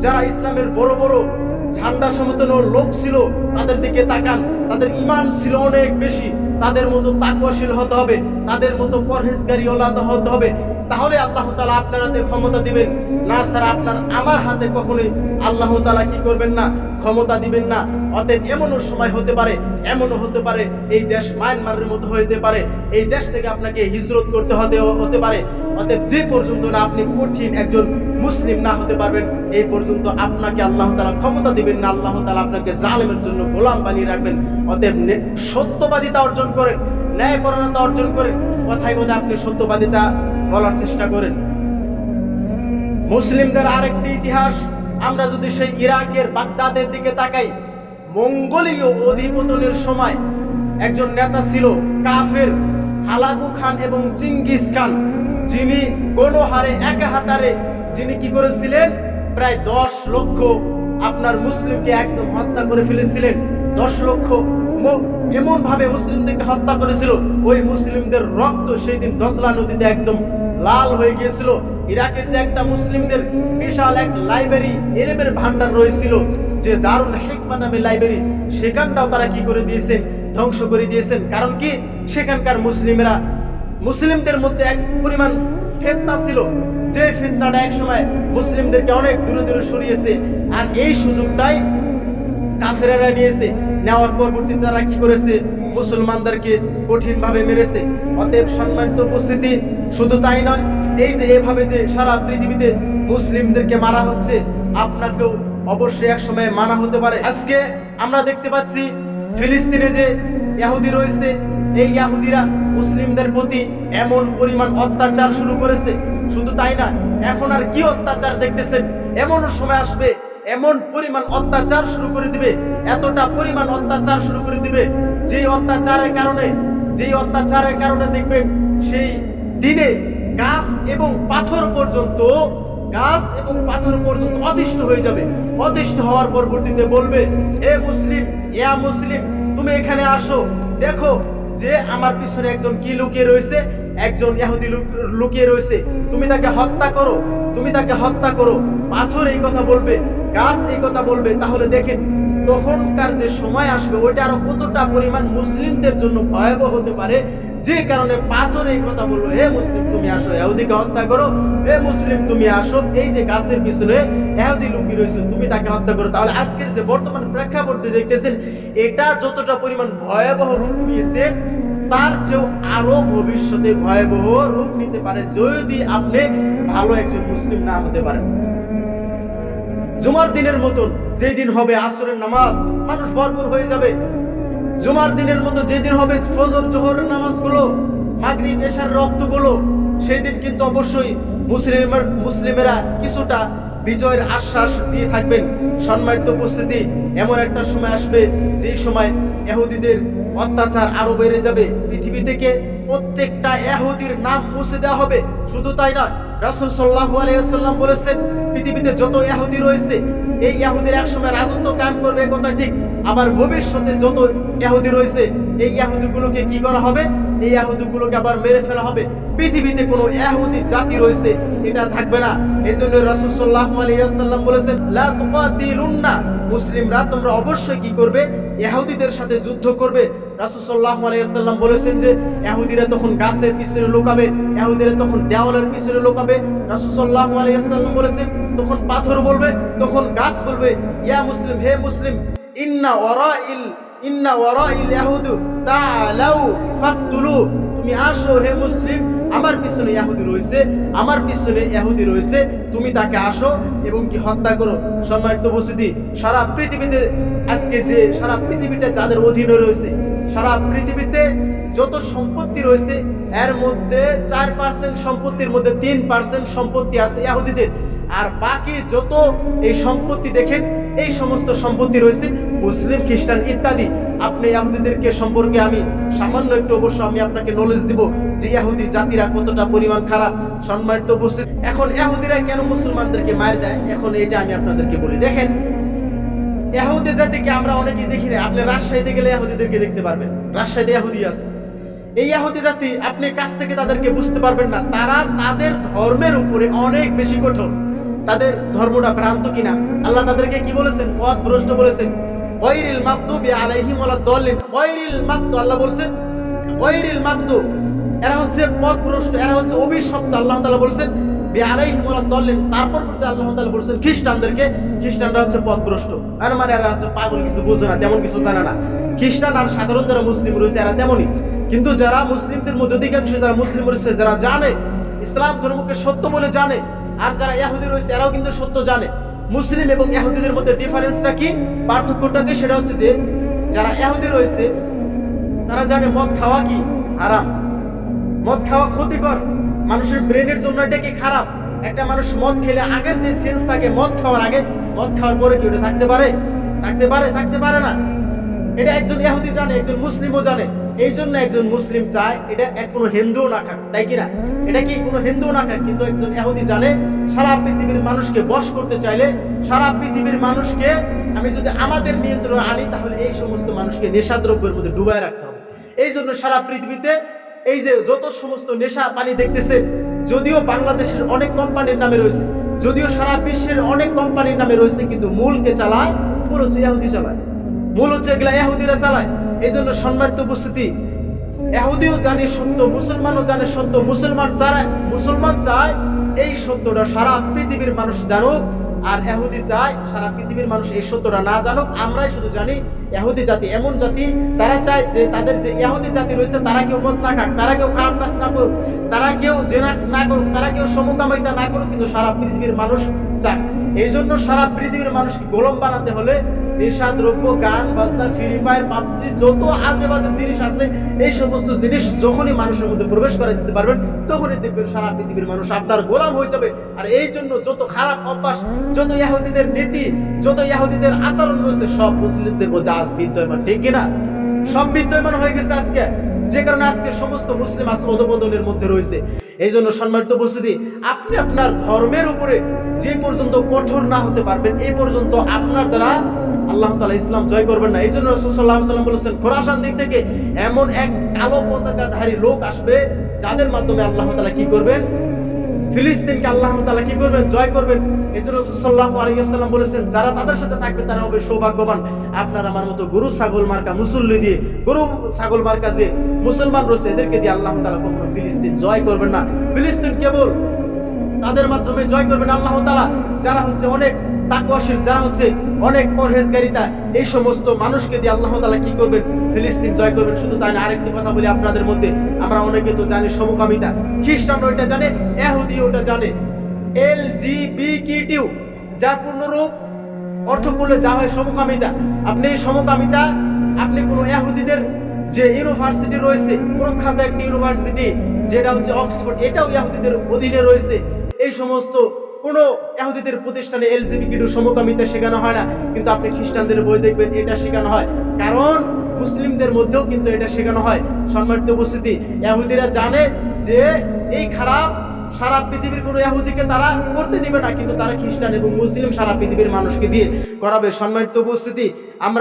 যারা ইসলামের বড় বড় ঝান্ডা সমতন লোক ছিল, তাদের দিকে তাকান। তাদের ইমান ছিল অনেক বেশি। তাদের মতো তাকওয়াশীল হতে হবে। তাদের মতো পরহেজগারী ওলাদা হতে হবে। তাহলে আল্লাহ তাআলা আপনার হাতে ক্ষমতা দিবেন। না, স্যার, আপনার আমার হাতে কখনোই আল্লাহ তাআলা কি করবেন না? ক্ষমতা দিবেন না। অতএব এমনও সময় হতে পারে, এমনও হতে পারে, এই দেশ মায়ানমারের মতো হতে পারে, এই দেশ থেকে আপনাকে হিজরত করতে হতে হতে পারে। অতএব যে পর্যন্ত না আপনি কঠিন একজন মুসলিম না হতে পারবেন, এই পর্যন্ত আপনাকে আল্লাহ তালা ক্ষমতা দিবেন না। আল্লাহ তালা আপনাকে জালেমের জন্য গোলাম বানিয়ে রাখবেন। অতএব সত্যবাদিতা অর্জন করেন ন্যায়পরণতা অর্জন করেন। কথায় বোধহয় আপনি সত্যবাদিতা বলার চেষ্টা করেন। মুসলিমদের আরেকটি ইতিহাস, আমরা যদি সেই ইরাকের বাগদাদের দিকে তাকাই, মঙ্গোলীয় অধিপতনের সময় একজন নেতা ছিল কাফের হালাকু খান এবং চিঙ্গিস খান। যিনি গণহারে একা হাতারে, যিনি কি করেছিলেন? প্রায় দশ লক্ষ আপনার মুসলিমকে একদম হত্যা করে ফেলেছিলেন। দশ লক্ষ এমন ভাবে মুসলিমদেরকে হত্যা করেছিল, ওই মুসলিমদের রক্ত সেই দিন দশলা নদীতে একদম লাল হয়ে গিয়েছিল। ইরাকের যে একটা মুসলিমদের বিশাল এক লাইব্রেরি, এলেমের ভান্ডার রয়েছিল, যে দারুল হেকমা নামে লাইব্রেরি, সেখানটাও তারা কি করে দিয়েছেন ধ্বংস করে দিয়েছেন। কারণ কি? সেখানকার মুসলিমেরা, মুসলিমদের মধ্যে এক পরিমাণ ফেতনা ছিল, যে ফেতনাটা এক সময় মুসলিমদেরকে অনেক দূরে দূরে সরিয়েছে। আর এই সুযোগটাই কাফেরারা নিয়েছে। নেওয়ার পরবর্তীতে তারা কি করেছে? মুসলমানদেরকে কঠিনভাবে মেরেছে। অতএব সম্মানিত উপস্থিতি শুধু তাই নয়, এই যে এভাবে যে সারা পৃথিবীতে মুসলিমদেরকে মারা হচ্ছে, আপনাকেও অবশ্যই এক সময় মানা হতে পারে। আজকে আমরা দেখতে পাচ্ছি ফিলিস্তিনে যে ইহুদি রয়েছে, এই ইহুদিরা মুসলিমদের প্রতি এমন পরিমাণ অত্যাচার শুরু করেছে। শুধু তাই না, এখন আর কি অত্যাচার দেখতেছেন? এমন সময় আসবে, এমন পরিমাণ অত্যাচার শুরু করে দিবে, এতটা পরিমাণ অত্যাচার শুরু করে দিবে। যে অত্যাচারের কারণে, যে অত্যাচারের কারণে দেখবেন সেই দিনে গাছ এবং পাথর পর্যন্ত, গাছ এবং পাথর পর্যন্ত অতিষ্ঠ হয়ে যাবে। অতিষ্ঠ হওয়ার পরবর্তীতে বলবে হে মুসলিম, ইয়া মুসলিম, তুমি এখানে আসো। দেখো যে আমার পিছনে একজন কি লুকিয়ে রয়েছে। একজন ইহুদি লুকিয়ে রয়েছে। তুমি তাকে হত্যা করো, তুমি তাকে হত্যা করো। পাথর এই কথা বলবে, গাছ এই কথা বলবে। তাহলে দেখেন, তখনকার যে সময় আসবে ওইটা আরও কতটা পরিমাণ মুসলিমদের জন্য ভয়াবহ হতে পারে যে কারণে পাথর এই কথা বলব হে মুসলিম, তুমি আসো এহুদিকে হত্যা করো। হে মুসলিম, তুমি আসো। এই যে গাছের পিছনে এহুদি লুকিয়ে রয়েছে, তুমি তাকে হত্যা করো। তাহলে আজকের যে বর্তমান প্রেক্ষাপটে দেখতেছেন, এটা যতটা পরিমাণ ভয়াবহ রূপ নিয়েছে, তার চেয়েও আরও ভবিষ্যতে ভয়াবহ রূপ নিতে পারে যদি আপনি ভালো একজন মুসলিম না হতে পারেন। জুমার দিনের মতন যেই দিন হবে আসরের নামাজ, মানুষ ভরপুর হয়ে যাবে। জুমার দিনের মতো যেদিন হবে ফজর জোহরের নামাজগুলো, মাগরিব, এশার রক্তগুলো সেই দিন কিন্তু অবশ্যই মুসলিমের মুসলিমেরা কিছুটা বিজয়ের আশ্বাস দিয়ে থাকবেন। সম্মানিত উপস্থিতি, এমন একটা সময় আসবে যে সময় এহুদিদের অত্যাচার আরও বেড়ে যাবে। পৃথিবী থেকে প্রত্যেকটা এহুদির নাম মুছে দেওয়া হবে। শুধু তাই নয় রাসূল সাল্লাহ আলাইসাল্লাম বলেছেন, পৃথিবীতে যত ইহুদি রয়েছে, এই ইহুদির একসময় রাজত্ব কায়েম করবে, কথা ঠিক। আবার ভবিষ্যতে যত এহুদি রয়েছে এই ইহুদিগুলোকে কি করা হবে? এই ইহুদিগুলোকে আবার মেরে ফেলা হবে। পৃথিবীতে কোনো ইহুদি জাতি রয়েছে, এটা থাকবে না। এই জন্য রাসূল সাল্লাল্লাহু বলেছেন, লা মুসলিমরা তোমরা অবশ্যই কি করবে? ইহুদিদের সাথে যুদ্ধ করবে। বলেছেন যে তখন গাছের পিছনে লুকাবে তখন দেওয়ালের পিছনে লুকাবে। আলাইহি ওয়াসাল্লাম বলেছেন, তখন পাথর বলবে, তখন গাছ বলবে, ইয়া মুসলিম, হে মুসলিম, ইন্না ইন্না ইয়াহুদু ফাকতুলু। তুমি আসো হে মুসলিম, আমার পিছনে ইহুদি রয়েছে, আমার পিছনে ইহুদি রয়েছে, তুমি তাকে আসো এবং কি হত্যা করো। সম্মানিত উপস্থিতি, সারা পৃথিবীতে আজকে যে, সারা পৃথিবীটা যাদের অধীনে রয়েছে, সারা পৃথিবীতে যত সম্পত্তি রয়েছে, এর মধ্যে চার পার্সেন্ট সম্পত্তির মধ্যে তিন পার্সেন্ট সম্পত্তি আছে ইহুদিদের আর বাকি যত এই সম্পত্তি দেখেন, এই সমস্ত সম্পত্তি রয়েছে মুসলিম, খ্রিস্টান ইত্যাদি, আপনি ইহুদিদেরকে সম্পর্কে আমি সামান্য একটু অবশ্য আমি আপনাকে নলেজ দিব যে ইহুদি জাতিরা কতটা পরিমাণ খারাপ, সম্মানিত উপস্থিত। এখন ইহুদিরা কেন মুসলমানদেরকে মার দেয়? এখন এটা আমি আপনাদেরকে বলি। দেখেন ইহুদি জাতিকে আমরা অনেকেই দেখি না আপনি রাজশাহীতে গেলে ইহুদিদেরকে দেখতে পারবেন। রাজশাহীতে ইহুদি আছে। এই ইহুদি জাতি, আপনি কাছ থেকে তাদেরকে বুঝতে পারবেন না। তারা তাদের ধর্মের উপরে অনেক বেশি কঠোর। তাদের ধর্মটা ভ্রান্ত কিনা? আল্লাহ তাদেরকে কি বলেছেন? পথ ভ্রষ্ট বলেছেন। আলাইহিম ওয়ালা আল্লাহ এরা হচ্ছে পথ ভ্রষ্ট এরা হচ্ছে অভিশপ্ত, আল্লাহ তাআলা বি আলাইহিম ওয়ালা তারপর করতে আল্লাহ তাআলা খ্রিস্টানদেরকে, খ্রিস্টানরা হচ্ছে পথ ভ্রষ্ট আর মানে এরা হচ্ছে পাগল, কিছু বোঝে না, তেমন কিছু জানে না। খ্রিস্টান আর সাধারণ যারা মুসলিম রয়েছে, এরা তেমনই। কিন্তু যারা মুসলিমদের মধ্যে অধিকাংশ যারা মুসলিম রয়েছে, যারা জানে, ইসলাম ধর্মকে সত্য বলে জানে, আর যারা ইহুদি রয়েছে, এরাও কিন্তু সত্য জানে। মুসলিম এবং ইহুদিদের মধ্যে ডিফারেন্সটা কি? পার্থক্যটা কি সেটা হচ্ছে যে, যারা ইহুদি রয়েছে, তারা জানে মদ খাওয়া কি? হারাম। মদ খাওয়া ক্ষতিকর। মানুষের ব্রেনের জন্য এটা কি খারাপ? একটা মানুষ মদ খেলে আগের যে সেন্স থাকে, মদ খাওয়ার আগে, মদ খাওয়ার পরে কি ওটা থাকতে পারে? থাকতে পারে থাকতে পারে না। এটা একজন ইহুদি জানে, একজন মুসলিমও জানে। এই জন্য একজন মুসলিম চায়, এটা এক কোনো হিন্দুও না খাক, তাই কি না এটা কি কোনো হিন্দুও না খাক? কিন্তু একজন ইহুদি জানে, সারা পৃথিবীর মানুষকে বশ করতে চাইলে, সারা পৃথিবীর মানুষকে আমি যদি আমাদের নিয়ন্ত্রণে আনি, তাহলে এই সমস্ত মানুষকে নেশাদ্রব্যের মধ্যে ডুবায় রাখতে হবে। এই জন্য সারা পৃথিবীতে এই যে যত সমস্ত নেশা পানি দেখতেছে, যদিও বাংলাদেশের অনেক কোম্পানির নামে রয়েছে, যদিও সারা বিশ্বের অনেক কোম্পানির নামে রয়েছে, কিন্তু মূলকে চালায়, মূল হচ্ছে ইহুদি চালায়। মূল হচ্ছে এগুলা ইহুদিরা চালায়। এই জন্য সম্মানিত উপস্থিতি, এহুদিও জানে সত্য, মুসলমানও জানে সত্য, মুসলমান চায় মুসলমান চায় এই সত্যটা সারা পৃথিবীর মানুষ জানুক, আর এহুদি চায় সারা পৃথিবীর মানুষ এই সত্যটা না জানুক, আমরাই শুধু জানি এহুদি জাতি, এমন জাতি তারা চায় যে তাদের যে এহুদি জাতি রয়েছে, তারা কেউ মত না খাক, তারা কেউ খারাপ কাজ না করুক, তারা কেউ জেনা না করুক, তারা কেউ সমকামিতা না করুক, কিন্তু সারা পৃথিবীর মানুষ চায়। এই জন্য সারা পৃথিবীর মানুষকে গোলম বানাতে হলে নেশা দ্রব্য গান বাজনা ফ্রি ফায়ার পাবজি, যত আজে বাজে জিনিস আছে, এই সমস্ত জিনিস যখনই মানুষের মধ্যে প্রবেশ করে দিতে পারবেন তখনই দেখবেন সারা পৃথিবীর মানুষ আপনার গোলাম হয়ে যাবে। আর এই জন্য যত খারাপ অভ্যাস, যত ইয়াহুদিদের নীতি, যত ইয়াহুদিদের আচরণ রয়েছে, সব মুসলিমদের মধ্যে আজ বিদ্যমান। ঠিক কিনা? সব বিদ্যমান হয়ে গেছে আজকে। যে কারণে আজকে সমস্ত মুসলিম আজ অধপতনের মধ্যে রয়েছে। এই জন্য সম্মানিত উপস্থিতি, আপনি আপনার ধর্মের উপরে যে পর্যন্ত কঠোর না হতে পারবেন এই পর্যন্ত আপনার দ্বারা আল্লাহ তালা ইসলাম জয় করবেন না। এই জন্য রসুল্লাহ সাল্লাম বলেছেন, খোরাসান দিক থেকে এমন এক আলো পতাকাধারী লোক আসবে যাদের মাধ্যমে আল্লাহ তালা কি করবেন? ফিলিস্তিনকে আল্লাহ তালা কি করবেন? জয় করবেন? এই জন্য রসুল্লাহ আলিয়াল্লাম বলেছেন, যারা তাদের সাথে থাকবে তারা হবে সৌভাগ্যবান। আপনার আমার মতো গরু, ছাগল মার্কা, মুসল্লি দিয়ে, গরু, ছাগল মার্কা যে মুসলমান রয়েছে, এদেরকে দিয়ে আল্লাহ তালা কখনো ফিলিস্তিন জয় করবেন না। ফিলিস্তিন কেবল তাদের মাধ্যমে জয় করবেন আল্লাহ তালা যারা হচ্ছে অনেক তাকওয়াশীল যারা হচ্ছে অনেক পরহেজগারিতা। এই সমস্ত মানুষকে দিয়ে আল্লাহ তালা কি করবেন? ফিলিস্তিন জয় করবেন। শুধু তাই না, আরেকটি কথা বলি আপনাদের মধ্যে। আমরা অনেকে তো জানি সমকামিতা। খ্রিস্টান ওইটা জানে এহুদি ওটা জানে। এল জি বি কি যার পূর্ণরূপ অর্থ করলে যা হয় সমকামিতা। আপনি এই সমকামিতা, আপনি কোনো ইহুদিদের যে ইউনিভার্সিটি রয়েছে, প্রখ্যাত একটি ইউনিভার্সিটি, যেটা হচ্ছে অক্সফোর্ড, এটাও ইহুদিদের অধীনে রয়েছে। এই সমস্ত কোনো ইহুদিদের প্রতিষ্ঠানে এলজিবিকিটু সমকামিতা শেখানো হয় না। কিন্তু আপনি খ্রিস্টানদের বই দেখবেন, এটা শেখানো হয়। কারণ মুসলিমদের মধ্যেও কিন্তু এটা শেখানো হয়। সম্মানিত উপস্থিতি, ইহুদিরা জানে যে এই খারাপ সারা পৃথিবীর কোনো ইহুদিকে তারা করতে দিবে না, কিন্তু তারা খ্রিস্টান এবং মুসলিম সারা পৃথিবীর মানুষকে দিয়ে করাবে। সম্মানিত উপস্থিতি, আমরা